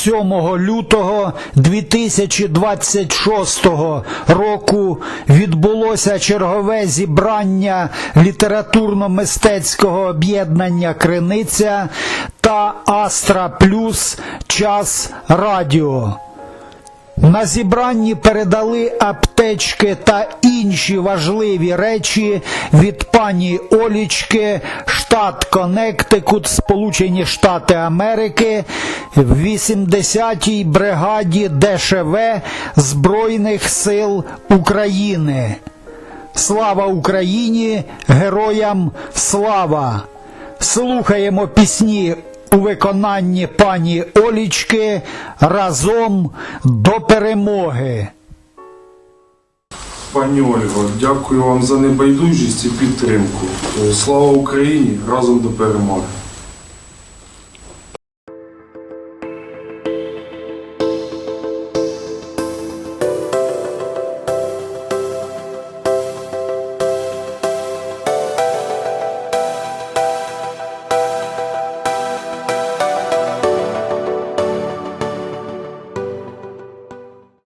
7 лютого 2026 року відбулося чергове зібрання літературно-мистецького об'єднання Криниця та Астра Плюс Час Радіо. На зібранні передали аптечки та інші важливі речі від пані Олічки, штат Коннектикут, Сполучені Штати Америки, в 80-й бригаді ДШВ Збройних сил України. Слава Україні! Героям слава! Слухаємо пісні у виконанні пані Олічки разом до перемоги. Пані Ольго, дякую вам за небайдужість і підтримку. Е, Слава Україні! Разом до перемоги!